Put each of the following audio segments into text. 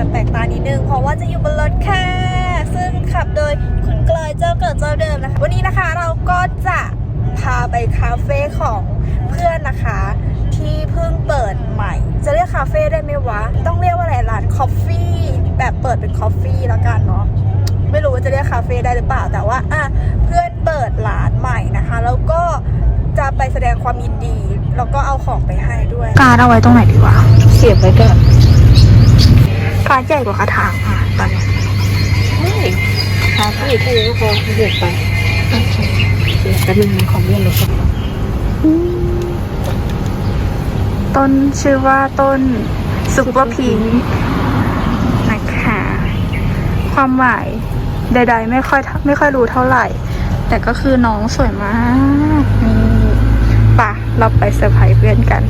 แบบแปลกตานิดนึง เพราะว่าจะอยู่บนรถแค่ซึ่งขับโดยคุณกลอยเจ้าเกิดเจ้าเดิมนะคะ วันนี้นะคะเราก็จะพาไปคาเฟ่ของเพื่อนนะคะ ที่เพิ่งเปิดใหม่ จะเรียกคาเฟ่ได้ไหมวะ ต้องเรียกว่าอะไรร้านคอฟฟี่แบบเปิดเป็นคอฟฟี่แล้วกันเนาะไม่รู้ว่าจะเรียกคาเฟ่ได้หรือเปล่า แต่ว่าอะเพื่อนเปิดร้านใหม่นะคะ แล้วก็จะไปแสดงความยินดี แล้วก็เอาของไปให้ด้วย การเอาไว้ตรงไหนดีวะ เสียบไว้ก่อน กาใหญ่กว่ากระถางอะตอนนี้ไม่หาที่ที่ก็พอเสียบไปโอเคเดี๋ยวแป๊บนึงมันขอเลื่อนรถก่อนต้นชื่อว่าต้นซุปเปอร์พิงนะคะ ความหมายใด ๆ ไม่ค่อยไม่ค่อยรู้เท่าไหร่ แต่ก็คือน้องสวยมากนี่ป่ะเราไปเซอร์ไพรส์เพื่อนกัน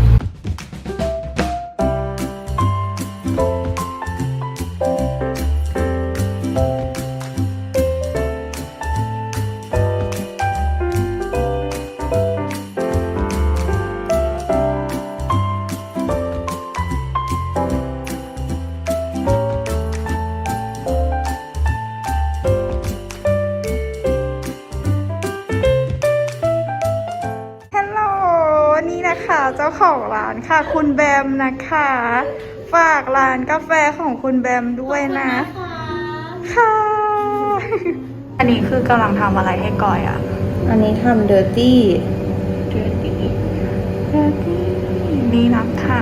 เจ้าของร้านค่ะ คุณแบมนะคะ ฝากร้านกาแฟของคุณแบมด้วยนะ ค่ะ อันนี้คือกำลังทำอะไรให้ก่อยอะอันนี้ทำเดอร์ตี้นี่นะคะ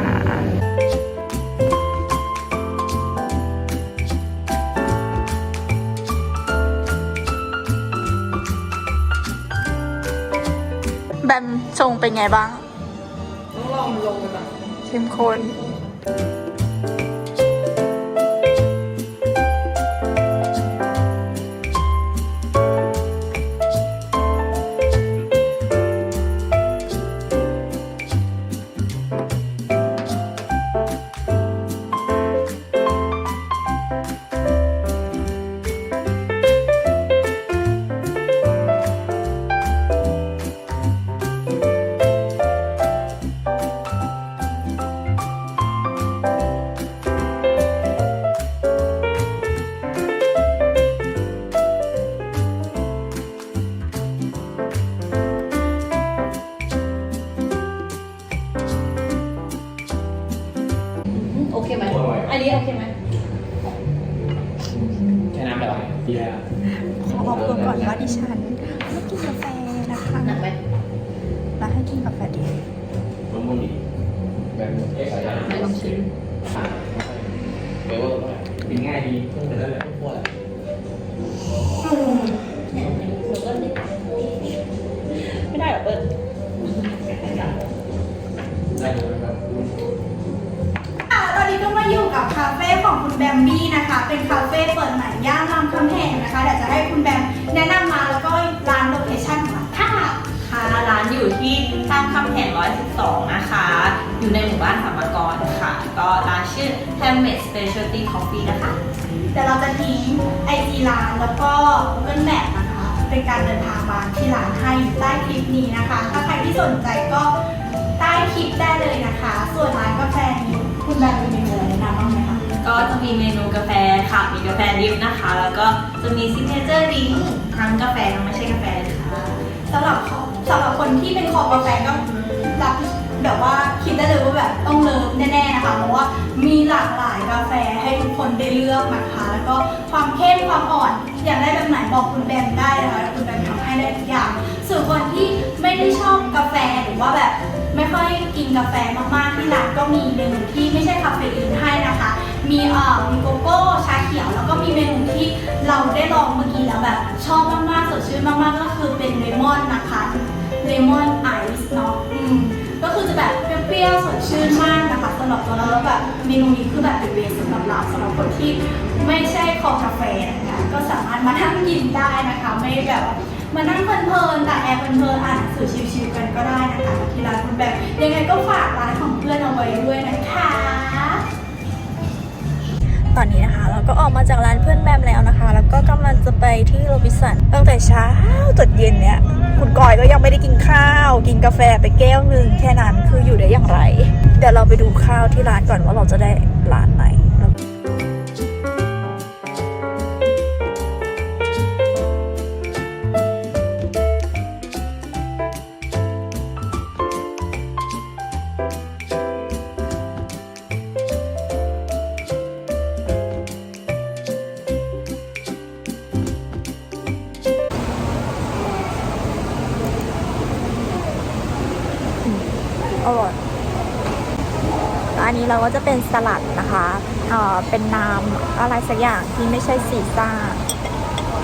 แบมชงเป็นไงบ้าง เข้มข้น ฉันไม่กินกาแฟนะคะหนักไหมแล้วให้กินกาแฟดีมะม่วงดีแบบเอ๊ะสายยางไม่ลองชิมอ่าเบลว่ากินง่ายดีเพิ่งแต่นั่นแหละพวกแหละไม่ได้หรอเปิ้ลได้ดูไหมครับค่ะตอนนี้ก็มาอยู่กับคาเฟ่ของคุณ แบมบี้นะคะ เป็นคาเฟ่เปิดใหม่ย่านรามคำแหงนะคะเดี๋ยวจะให้คุณแบมแนะนำมาแล้วก็ร้านโลเคชั่นของร้านค่ะค่ะร้านอยู่ที่ตามคำแหง112 นะคะ อยู่ในหมู่บ้านสามกรค่ะ ก็ร้านชื่อ Handmade Specialty Coffee นะคะเดี๋ยวเราจะทิ้งไอจีร้านแล้วก็ Google Map นะคะ เป็นการเดินทางมาที่ร้านให้อยู่ใต้คลิปนี้นะคะ ถ้าใครที่สนใจก็ใต้คลิปได้เลยนะคะ ส่วนร้านกาแฟนี้คุณแบมมีเมนู จะมีเมนูกาแฟค่ะ มีกาแฟดริฟนะคะ แล้วก็จะมีซิกเนเจอร์ดิงทั้งกาแฟทั้งไม่ใช่กาแฟเลยค่ะสำหรับของสำหรับคนที่เป็นคอกาแฟก็รับแบบว่าคิดได้เลยว่าแบบต้องเลิฟแน่ๆนะคะเพราะว่ามีหลากหลายกาแฟให้ทุกคนได้เลือกนะคะแล้วก็ความเข้มความอ่อนอยากได้แบบไหนบอกคุณแบมได้นะคะแล้วคุณแบมทำให้ได้ทุกอย่างส่วนคนที่ไม่ได้ชอบกาแฟหรือว่าแบบไม่ค่อยกินกาแฟมากๆที่ร้านก็มีเมนูที่ไม่ใช่คาเฟอีนให้นะคะ มีเอ่อมีโกโก้ชาเขียว แล้วก็มีเมนูที่เราได้ลองเมื่อกี้แล้วแบบ ชอบมากๆสดชื่นมากๆก็คือเป็นเลมอนนะคะเลมอนไอซ์เนาะอืมก็คือจะแบบเปรี้ยวๆสดชื่นมากนะคะสำหรับตัวเราแล้วแบบเมนูนี้คือแบบเป็นเวสสำหรับเราสำหรับคนที่ไม่ใช่คอกาแฟนะคะก็สามารถมานั่งกินได้นะคะ ไม่แบบมานั่งเพลินๆแต่แอร์เพลินๆอ่านหนังสือชิวๆกันก็ได้นะคะที่ร้านคุณแบบยังไงก็ฝากร้านของเพื่อนเอาไว้ด้วยนะคะ ตอนนี้นะคะ เราก็ออกมาจากร้านเพื่อนแบมแล้วนะคะ แล้วก็กำลังจะไปที่โรบิสันตั้งแต่เช้าจนเย็นเนี่ยคุณกอยก็ยังไม่ได้กินข้าว กินกาแฟไปแก้วหนึ่งแค่นั้นคืออยู่ได้อย่างไร เดี๋ยวเราไปดูข้าวที่ร้านก่อนว่าเราจะได้ร้านไหน อร่อยอันนี้เราก็จะเป็นสลัดนะคะเอ่อเป็นน้ำอะไรสักอย่างที่ไม่ใช่ซีซ่า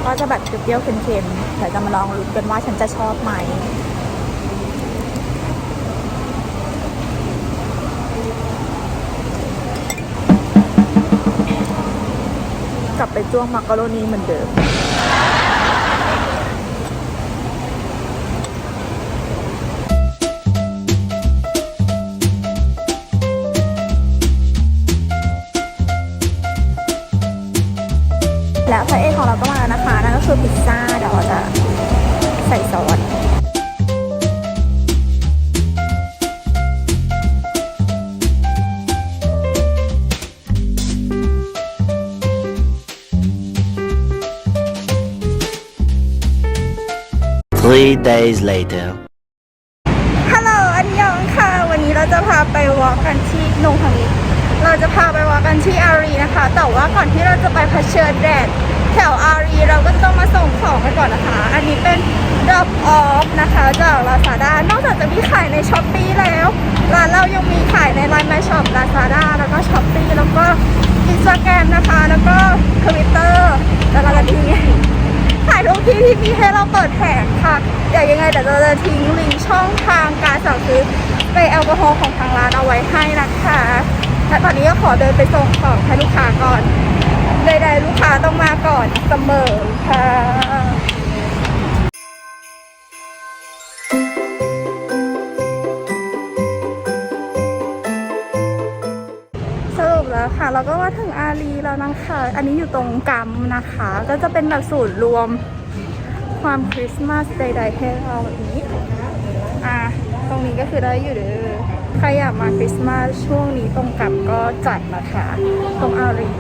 ก็จะแบบเปรี้ยวเค็มๆเดี๋ยวจะมาลองลุ้กันว่าฉันจะชอบไหมกลับไปจ้วงมักกะโรนีเหมือนเดิม พระเอกของเราก็มาแล้วนะคะนั่นก็คือพิซซ่าเดี๋ยวเราจะใส่ซอส Three days later. ฮัลโหลอันยองค่ะ วันนี้เราจะพาไปวอล์กกันที่นงทางนี้ เราจะพาไปวอกันที่อารีนะคะ แต่ว่าก่อนที่เราจะไปเผชิญแดดแถวอารีเราก็จะต้องมาส่งของกันก่อนนะคะ อันนี้เป็น drop off นะคะจาก Lazada นอกจากจะมีขายใน s h อ p e e แล้วร้านเรายังมีขายใน Line My Shop Lazada แล้วก็ Shopee แล้วก็ Instagram นะคะ แล้วก็ Twitter แล้วก็ทิ้งถ่ายทุกที่ที่มีให้เราเปิดแผงค่ะเดี๋ยวยังไงเดี๋ยวเราจะทิ้งลิงก์ช่องทางการสั่งซื้อไปแอลกอฮอล์ของทางร้านเอาไว้ให้นะคะ และตอนนี้ก็ขอเดินไปส่งของให้ลูกค้าก่อนใดๆลูกค้าต้องมาก่อนเสมอค่ะสรุปแล้วค่ะ เราก็มาถึงอารีแล้วนะคะ อันนี้อยู่ตรงกัมนะคะ ก็จะเป็นแบบสูตรรวมความคริสต์มาสใดๆให้เราแบบนี้ อะ ตรงนี้ก็คือได้อยู่เด้อ รอยากมาคริสต์มาสช่วงนี้ตรงกัมก็จัดนะคะ ตรงอารี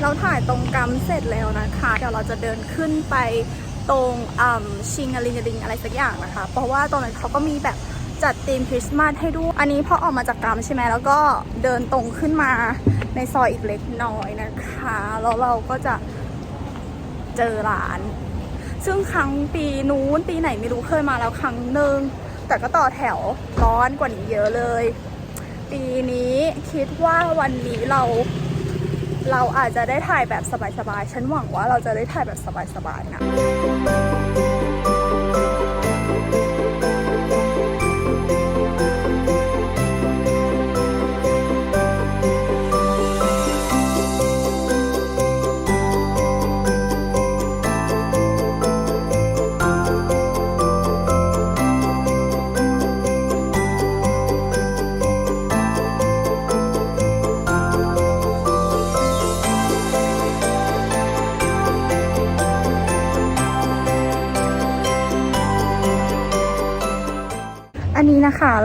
เราถ่ายตรงกัมเสร็จแล้วนะคะ เดี๋ยวเราจะเดินขึ้นไปตรงชิงอลิงอลิงอะไรสักอย่างนะคะ เพราะว่าตรงนั้นเขาก็มีแบบ จัดธีมคริสต์มาสให้ด้วย อันนี้พอออกมาจากกัมใช่ไหมแล้วก็เดินตรงขึ้นมาในซอยอีกเล็กน้อยนะคะ แล้วเราก็จะเจอร้าน ซึ่งครั้งปีนู้นปีไหนไม่รู้เคยมาแล้วครั้งหนึ่ง แต่ก็ต่อแถวร้อนกว่านี้เยอะเลย ปีนี้คิดว่าวันนี้เรา เราอาจจะได้ถ่ายแบบสบายๆ ฉันหวังว่าเราจะได้ถ่ายแบบสบายๆ นะ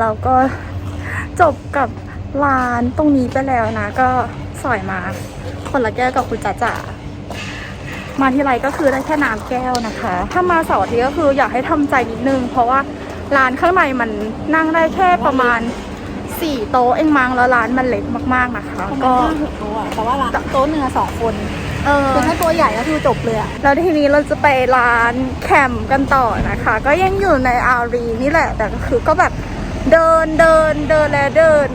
เราก็จบกับร้านตรงนี้ไปแล้วนะ ก็สอยมา คนละแก้วกับคุณจ๋าจ๋ามาที่ไรก็คือได้แค่น้ำแก้วนะคะ ถ้ามาเสาร์อาทิตย์ก็คืออยากให้ทำใจนิดนึง เพราะว่าร้านข้างในมันนั่งได้แค่ประมาณสี่โต๊ะเองมั้งแล้วร้านมันเล็กมากๆนะคะ ก็แต่ว่าร้านโต๊ะหนึ่งอะสองคนเออคือถ้าตัวใหญ่ก็คือจบเลยอะแล้วทีนี้เราจะไปร้านแคมป์กันต่อนะคะ ก็ยังอยู่ในอารีนี่แหละ แต่ก็คือก็แบบ เดินเดินเดินและเดิน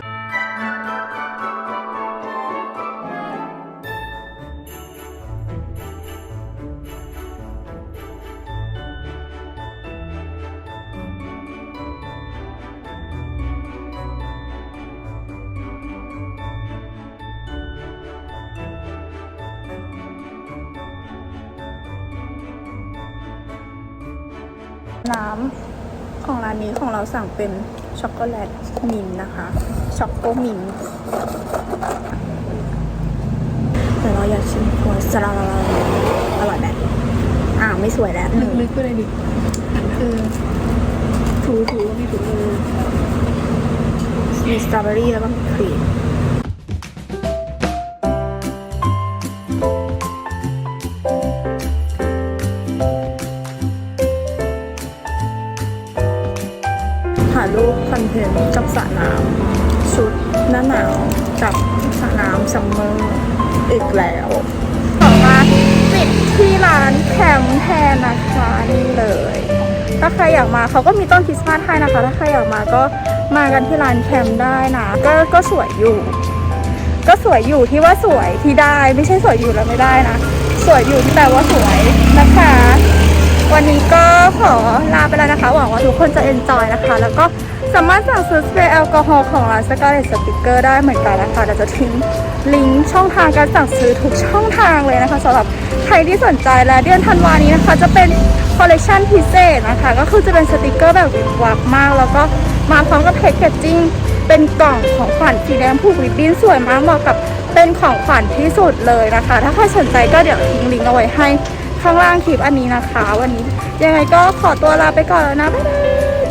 น้ำ ของร้านนี้ของเราสั่งเป็นช็อกโกแลตมินท์นะคะ ช็อกโกมินท์เดี๋ยวเราอยากชิมตัวสลาลาอร่อยแบบอ่าไม่สวยแล้วลึกๆไปเลยดิคือถูถูๆก็ไม่ถูเลยมีสตรอเบอรี่แล้วก็มีครีม นเพนกับสระน้ำชุดหน้าหนาวกับสระน้ำซัมเมอร์อีกแล้วขอมาปิดที่ร้านแคมแทนนะคะนี่เลย ถ้าใครอยากมาเขาก็มีต้นคริสต์มาสให้นะคะ ถ้าใครอยากมาก็มากันที่ร้านแคมได้นะก็ก็สวยอยู่ ก็สวยอยู่ที่ว่าสวยที่ได้ไม่ใช่สวยอยู่แล้วไม่ได้นะสวยอยู่ที่แปลว่าสวยนะคะ วันนี้ก็ขอลาไปแล้วนะคะ หวังว่าทุกคนจะเอนจอยนะคะ แล้วก็ สามารถสั่งซื้อสเปรย์แอลกอฮอล์ของร้านสกาเลตสติกเกอร์ได้เหมือนกันนะคะเดี๋ยวจะทิ้งลิงก์ช่องทางการสั่งซื้อทุกช่องทางเลยนะคะสำหรับใครที่สนใจและเดือนธันวานี้นะคะ จะเป็นคอลเลคชันพิเศษนะคะ ก็คือจะเป็นสติกเกอร์แบบวิบวับมาก แล้วก็มาพร้อมกับแพคเกจจิ้งเป็นกล่องของขวัญสีแดงผูกริบบิ้นสวยมากเหมาะกับเป็นของขวัญที่สุดเลยนะคะ ถ้าใครสนใจก็เดี๋ยวทิ้งลิงก์เอาไว้ให้ข้างล่างคลิปอันนี้นะคะ วันนี้ยังไงก็ขอตัวลาไปก่อนแล้วนะบ๊ายบาย